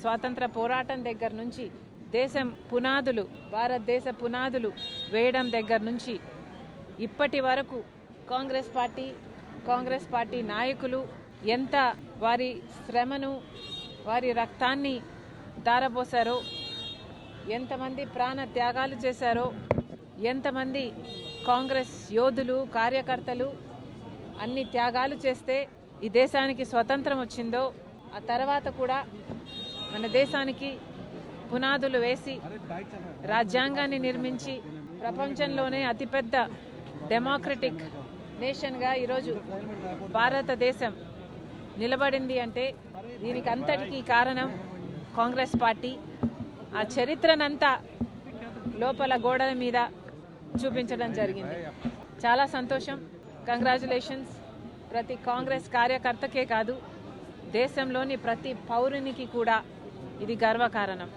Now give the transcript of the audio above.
స్వాతంత్ర పోరాటం దగ్గర నుంచి దేశం పునాదులు భారతదేశ పునాదులు వేయడం దగ్గర నుంచి ఇప్పటి వరకు కాంగ్రెస్ పార్టీ కాంగ్రెస్ పార్టీ నాయకులు ఎంత వారి శ్రమను వారి రక్తాన్ని దారపోసారో ఎంతమంది ప్రాణ త్యాగాలు చేశారో ఎంతమంది కాంగ్రెస్ యోధులు కార్యకర్తలు అన్ని త్యాగాలు చేస్తే ఈ దేశానికి స్వతంత్రం వచ్చిందో ఆ తర్వాత కూడా మన దేశానికి పునాదులు వేసి రాజ్యాంగాన్ని నిర్మించి ప్రపంచంలోనే అతిపెద్ద డెమోక్రటిక్ నేషన్గా ఈరోజు భారతదేశం నిలబడింది అంటే దీనికి అంతటికీ కారణం కాంగ్రెస్ పార్టీ. ఆ చరిత్రనంతా లోపల గోడల మీద చూపించడం జరిగింది. చాలా సంతోషం. కంగ్రాచులేషన్స్ ప్రతి కాంగ్రెస్ కార్యకర్తకే కాదు దేశంలోని ప్రతి పౌరునికి కూడా ఇది గర్వకారణం.